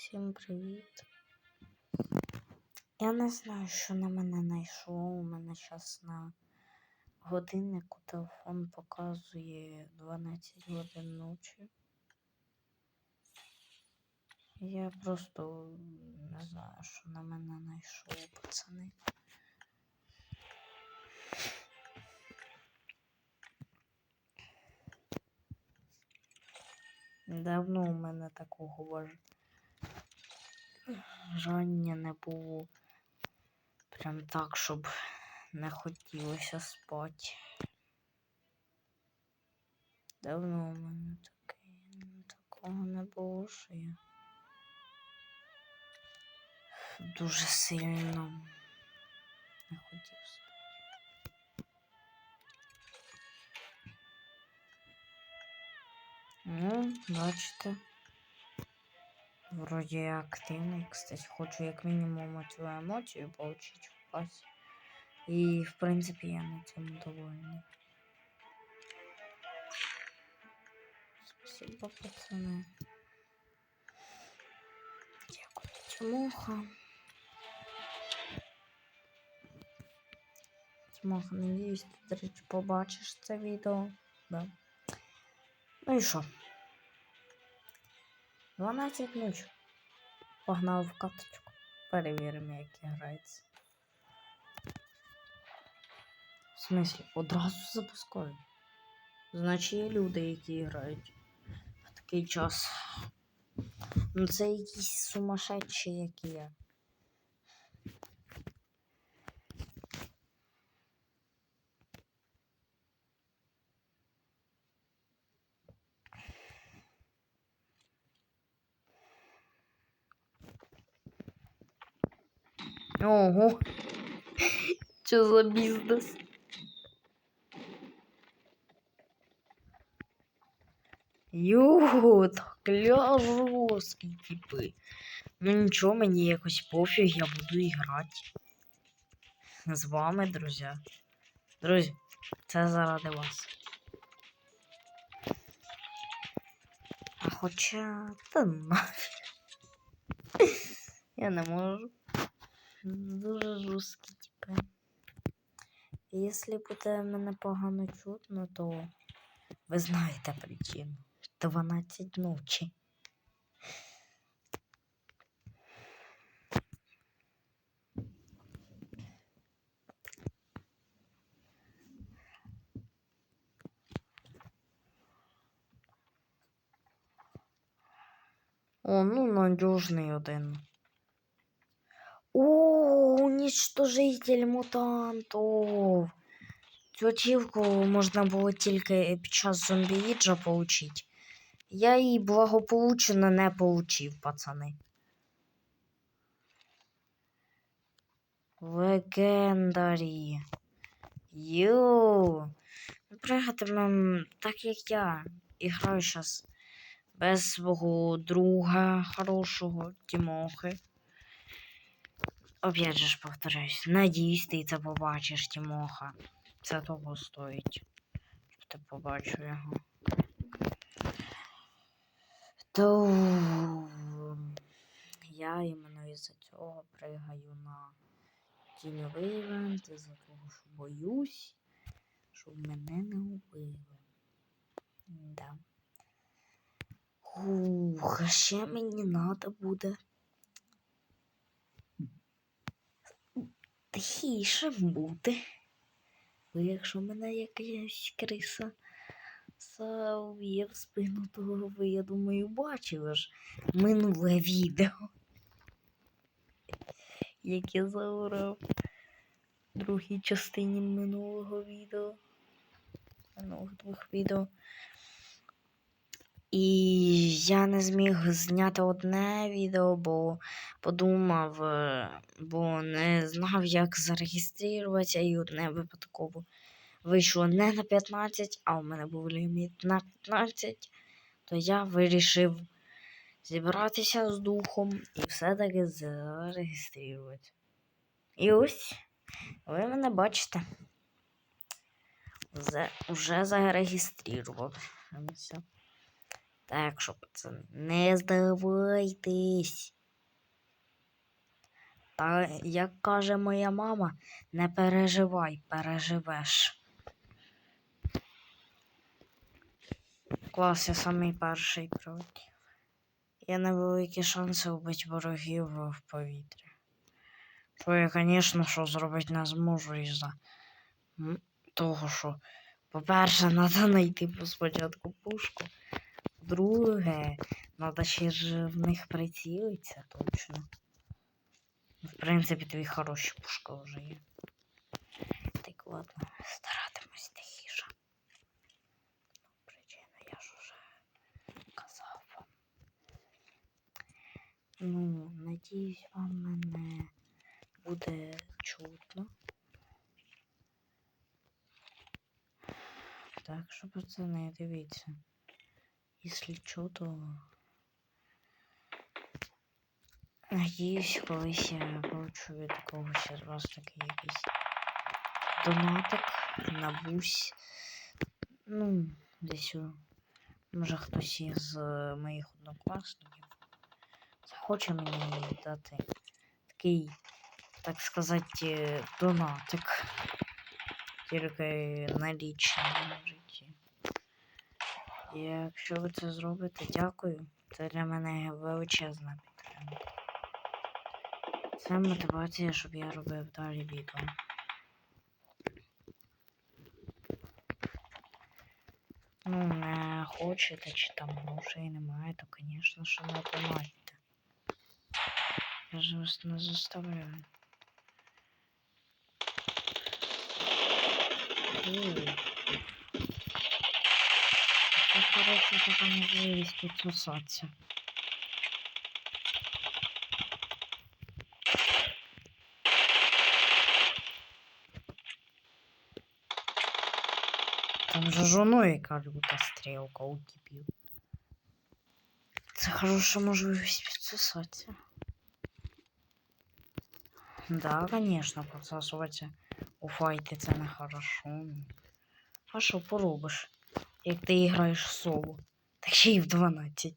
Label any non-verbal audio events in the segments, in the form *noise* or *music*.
Всім привіт. Я не знаю, що на мене знайшло. У мене зараз на годиннику телефон показує 12 годин ночі. Я просто не знаю, що на мене знайшло, пацани. Давно у мене такого баж- бажання не було. Прям так, щоб не хотілося спати. Давно у мене таке, такого не було, що я дуже сильно не хотів спати. Ну, бачите. Вроді я активний, кстати, хочу як мінімум цю емоцію получить в класі. І, в принципі, я на цьому довольний. Спасибо, пацани. Дякую, Тимоха. Тимоха, надіюсь, ти, до речі, побачиш це відео. Да. Ну і що? 12 ключ. Погнав в каточку. Перевіримо, як грається. В смислі, одразу запускаю. Значить, є люди, які грають в такий час. Ну, це якісь сумасшедші, як і я. Ого. Що за бізнес? Йо, так жорсткі типи. Ну нічого, мені якось пофіг, я буду і грати. З вами, друзі. Друзі, це заради вас. А хоча. Та нафіг. Я не можу. Дуже жорсткі типи. Якщо буде мене погано чутно, то ви знаєте причину. 12 ночі. О, ну надежный один. Уничтожитель мутантов. Цю ачівку можна було тільки під час зомбіїджа получить. Я її благополучно не получив, пацани. Легендарі. Йоу. Пригатимем так, як я. І граю зараз без свого друга хорошого Тімохи. Опять же ж повторюсь, надіюсь, ти це побачиш, Тімоха. Це того стоїть. Щоб ти побачив його. То я іменно із-за цього пригаю на тіньовий івент, із-за того, що боюсь, щоб мене не убили. Да. Ух, а ще мені треба буде. Тихіше бути. Бо якщо мене якась криса зав'є в спину, то ви, я думаю, бачили ж минуле відео. Як я в другій частині минулого відео. Минулих двох відео. І я не зміг зняти одне відео, бо подумав, е, бо не знав, як зареєструватися, і одне випадково вийшло не на 15, а у мене був ліміт на 15, то я вирішив зібратися з духом і все-таки зареєструвати. І ось ви мене бачите. Вже, зареєструвався. Так що, пацани, не здавайтесь. Та, як каже моя мама, не переживай, переживеш. Клас, я самий перший прилетів. Є невеликі шанси вбити ворогів в повітрі. Що я, звісно, що зробити не зможу із-за того, що, по-перше, *laughs* треба знайти спочатку пушку. Друге, треба ще ж в них прицілитися точно. В принципі, твій хороша пушка вже є. Так ладно, старатимусь тихіше. Причина, я ж уже казав вам. Ну, надіюсь, вам мене буде чутно. Так що, пацани, дивіться. Якщо що, то Надіюсь, колись я получу від когось з вас такий якийсь донатик на бусь. Ну, десь у- може хтось із е, моїх однокласників захоче мені дати такий, так сказати, донатик. Тільки налічний в. Якщо ви це зробите, дякую. Це для мене величезна підтримка. Це мотивація, щоб я робив далі відео. Ну, не хочете, чи там грошей немає, то, звісно, що не донатьте. Я ж вас не заставляю. Ой. Хороша така можливість підсосатися. Там же жоною яка люта стрілка утіпів. Це хороша можливість підсосатися. Да, конечно, подсасуватися у файті це не хорошо. А що поробиш, як ти граєш в соло? Так ще й в 12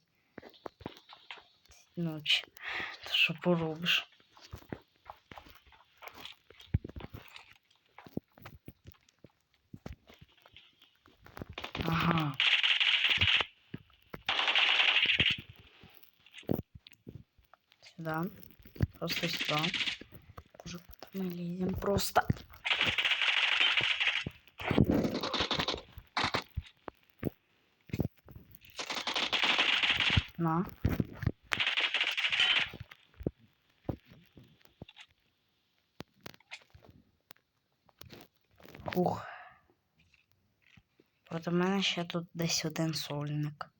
ночі. То що поробиш? Ага. Сюда. Просто сюда. Уже мы лезем просто. На. Ух. у мене ще тут десь один сольник.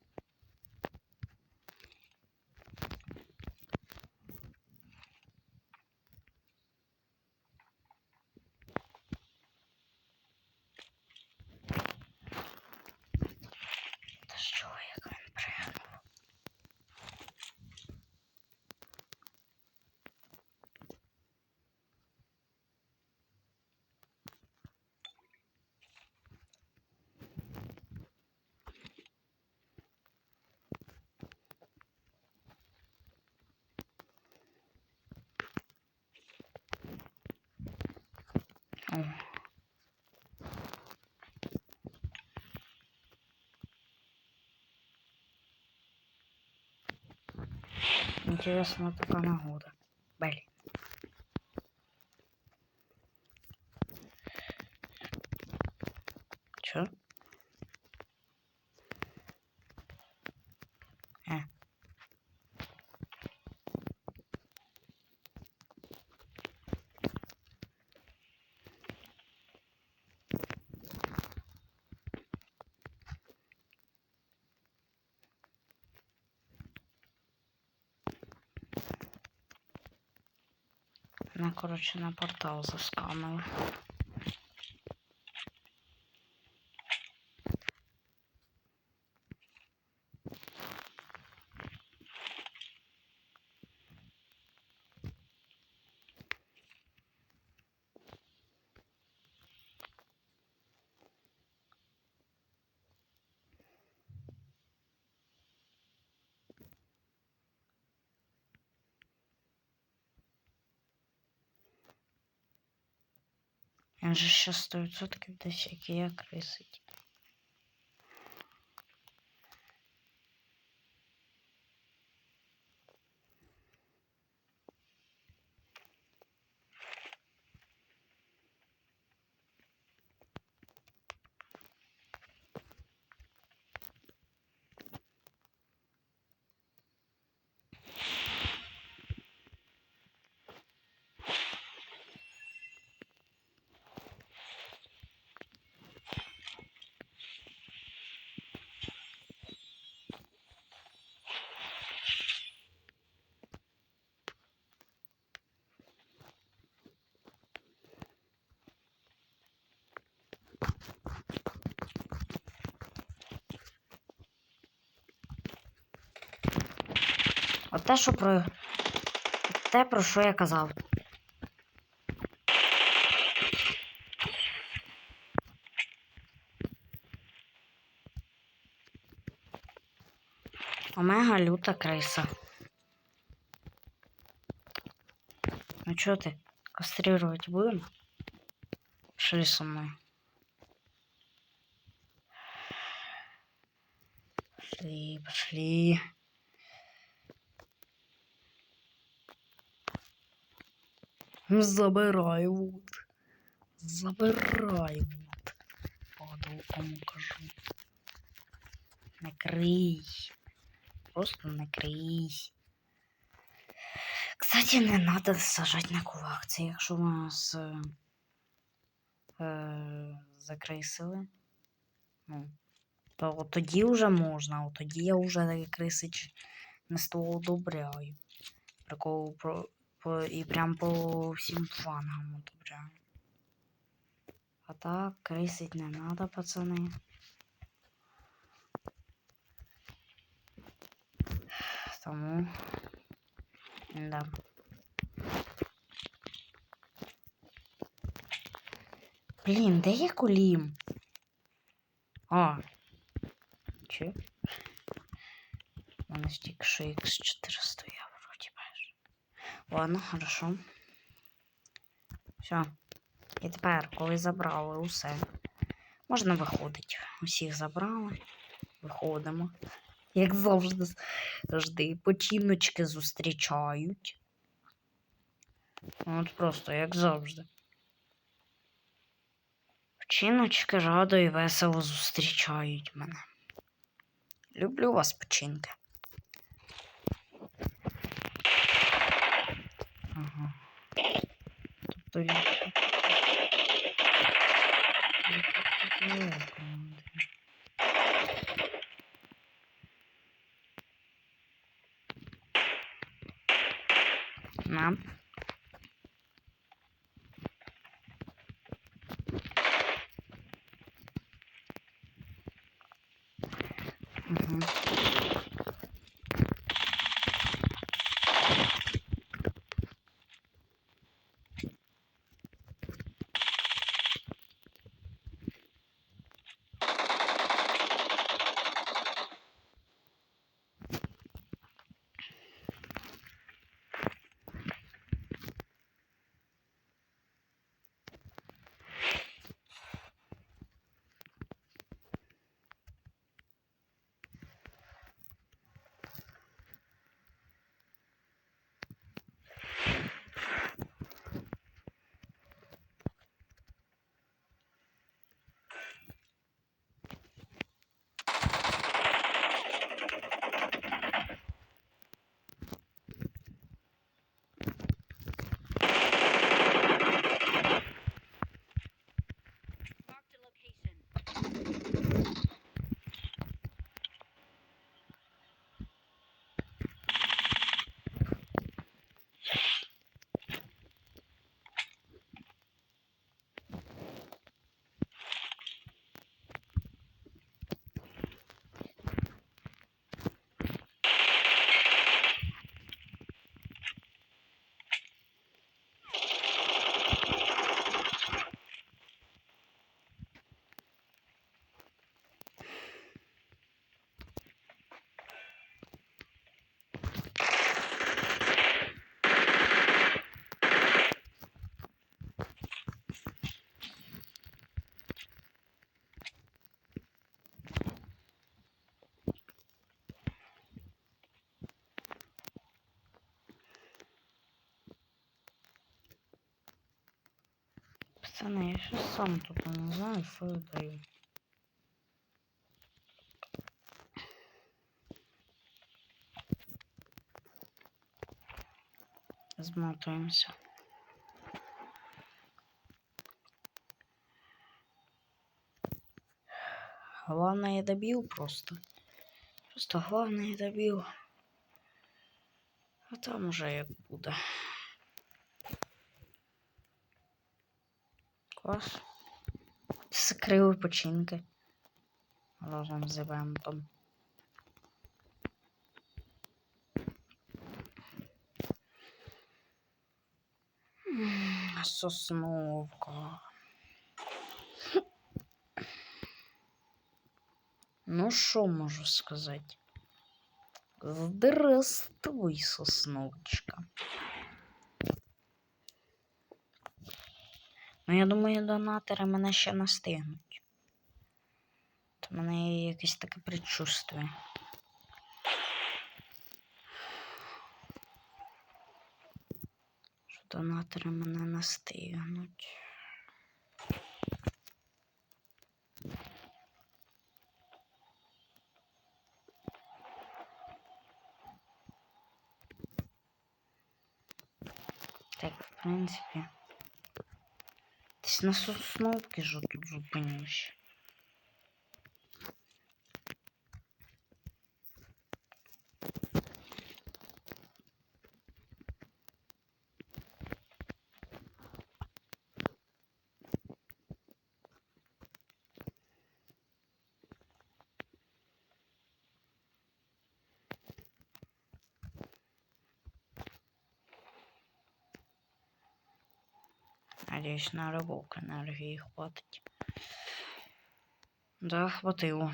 Интересно, такая нагода. Блин. Чё? А. Короче, на портал заскамили. Він же ще 100% десь як і крисить. От те, що про. Те, про що я казав. Омега люта криса. Ну чё ты? Кастрировать будем? Шли со мной. Пошли, пошли. Забирай вот. Забирай вот. Падал, кому кажу. Накрий. Просто накрий. Кстати, не надо сажать на кулак. Це якщо нас е, е, закрисили. Ну, то от тоді вже можна, от тоді я вже крисич не з того одобряю. Прикол про, по, і прям по всім флангам одобряю. А так, крисить не надо, пацани. Тому. Да. Блін, де є кулім? А. Чи? У ж тільки що X4 стояв. Ладно, хорошо. Все. І тепер, коли забрали усе, можна виходити. Усіх забрали. Виходимо. Як завжди, завжди починочки зустрічають. От просто, як завжди. Починочки радо і весело зустрічають мене. Люблю вас, починки. Ага. Тобто він. На. Угу. Пацани, я ще сам тут не знаю, що я даю. Змотуємося. Главное, я добил просто. Просто главное, я добил. А там уже як буде. Клас. Закрили починки. Разом з івентом. М, Сосновка. Ну, що можу сказати? Здравствуй, сосновочка. Ну, я думаю, донатори мене ще настигнуть. То мене є якесь таке предчувствие. Що донатори мене настигнуть. Так, в принципі. Десь на сосновки ж тут зупинюсь. Надеюсь, на рибок енергії хватит. Да, хватило.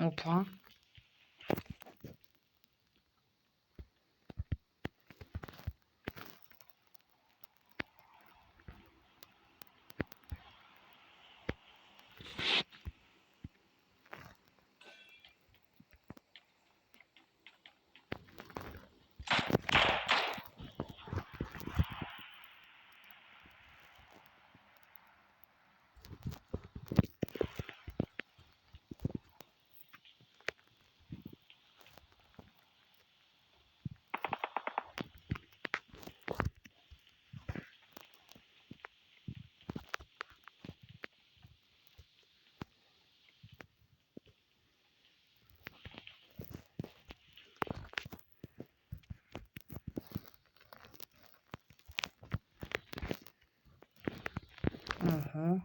au point. Aha.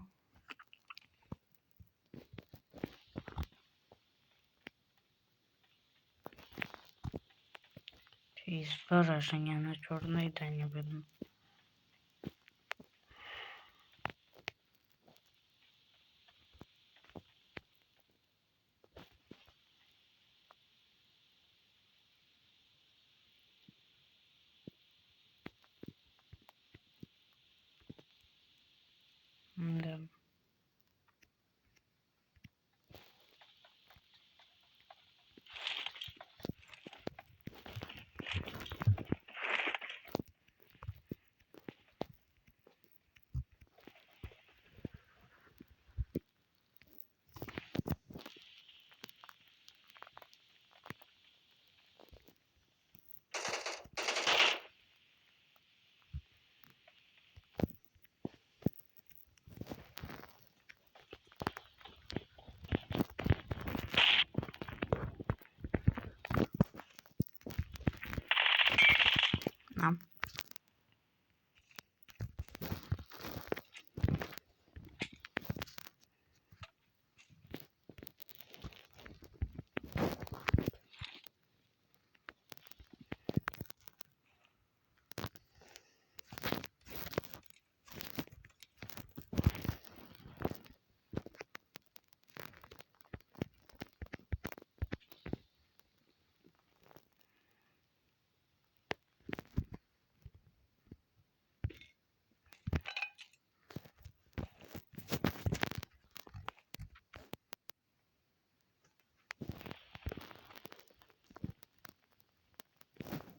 Şey, Sparajın yanına çornayı da ne bileyim.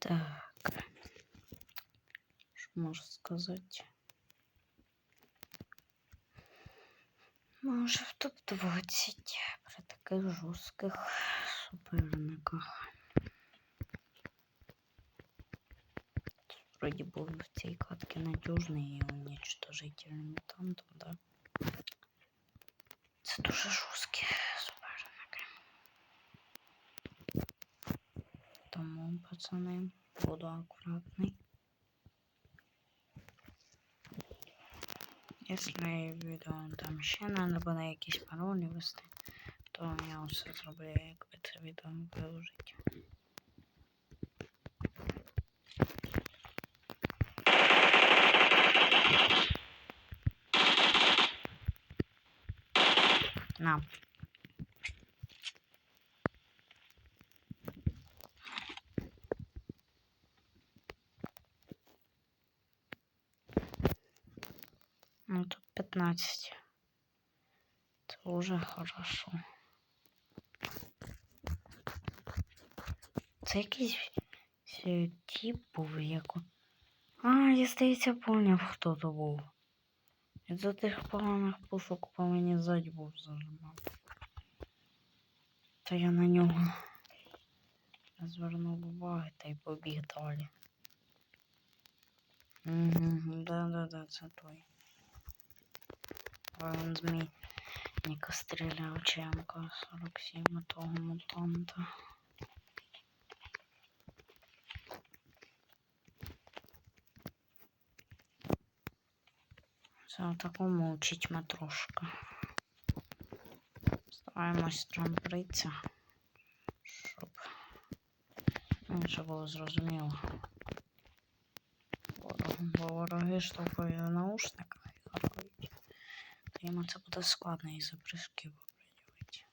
Так. Що можу сказати? Може в топ-20 при таких жорстких суперниках. Вроде був в цій катці надіжний і уничтожитель мутантів, да? Це дуже жорсткі Тому, пацани, буду акуратний. Якщо відео там ще надо буде якісь паролі вести, то я все зроблю, якби це відео виложить. На. Ну тут 15. Это уже хорошо. Це якийсь тип був як. он- А, я здається, поняв, хто то був. Із-за тих поганих пушок по мені ззаді був зажимав. Та я на нього звернув уваги та й побіг далі. Угу, да-да-да, це той. А він змій Ніка стріляв ЧМК 47 того мутанта. Це такому учить матрошка. Стараємось трампритися, щоб інше було зрозуміло. Ворог- Бо вороги штовхають в Йому це буде складно із-за прыжків оприділити.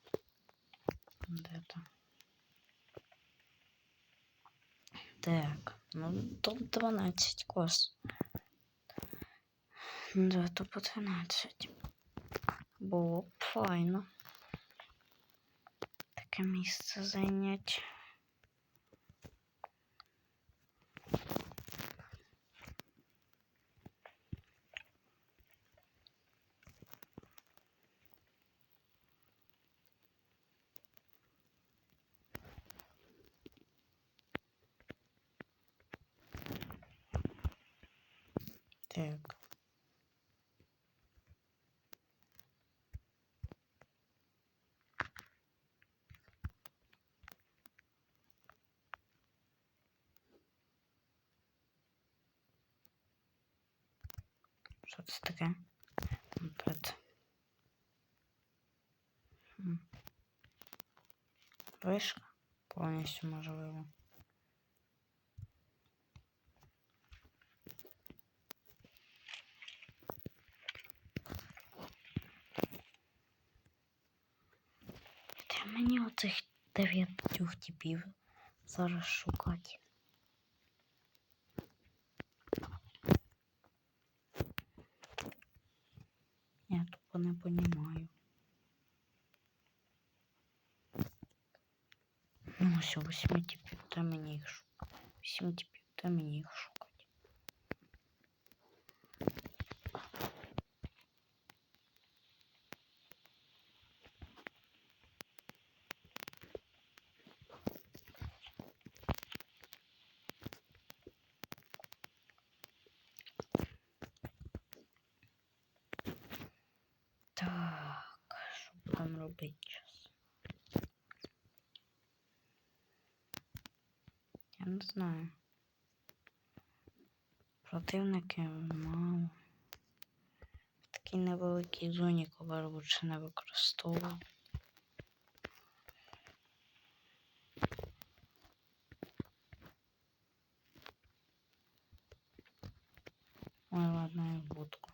Де там? Так, ну топ 12 кос. Да, то по 12. Було б файно. Таке місце зайняти. Так. Що це таке? Пет. Вишка повністю можливо. Де оцих дев'ятьох типів зараз шукати? Я тупо не понімаю. Ну, ось восьми типів, де мені їх шукати. Вісім типів, де мені їх шукати. Так, що будемо робити зараз? Я не знаю. Противники мало. В такій невеликій зоні ковар лучше не використовувати. Ой, ладно, я в будку.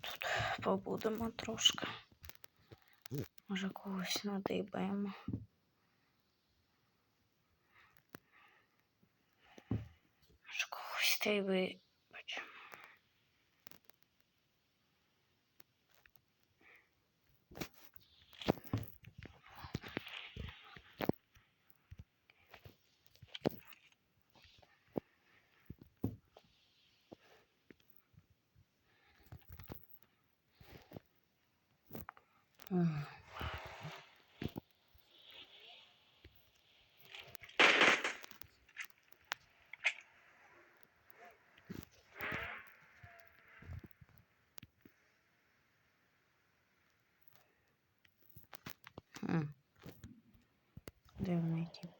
Тут побудемо трошки. Може когось надибаємо. Може когось та Дивний тип.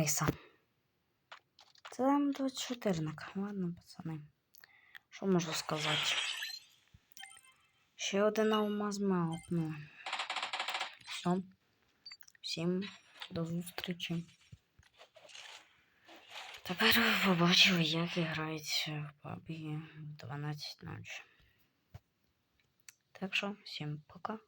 Криса. Це там 24 Ладно, пацани. Що можу сказати? Ще один алмаз ми опнули. Все. Всім до зустрічі. Тепер ви побачили, як грають в PUBG в 12 ночі. Так що, всім пока.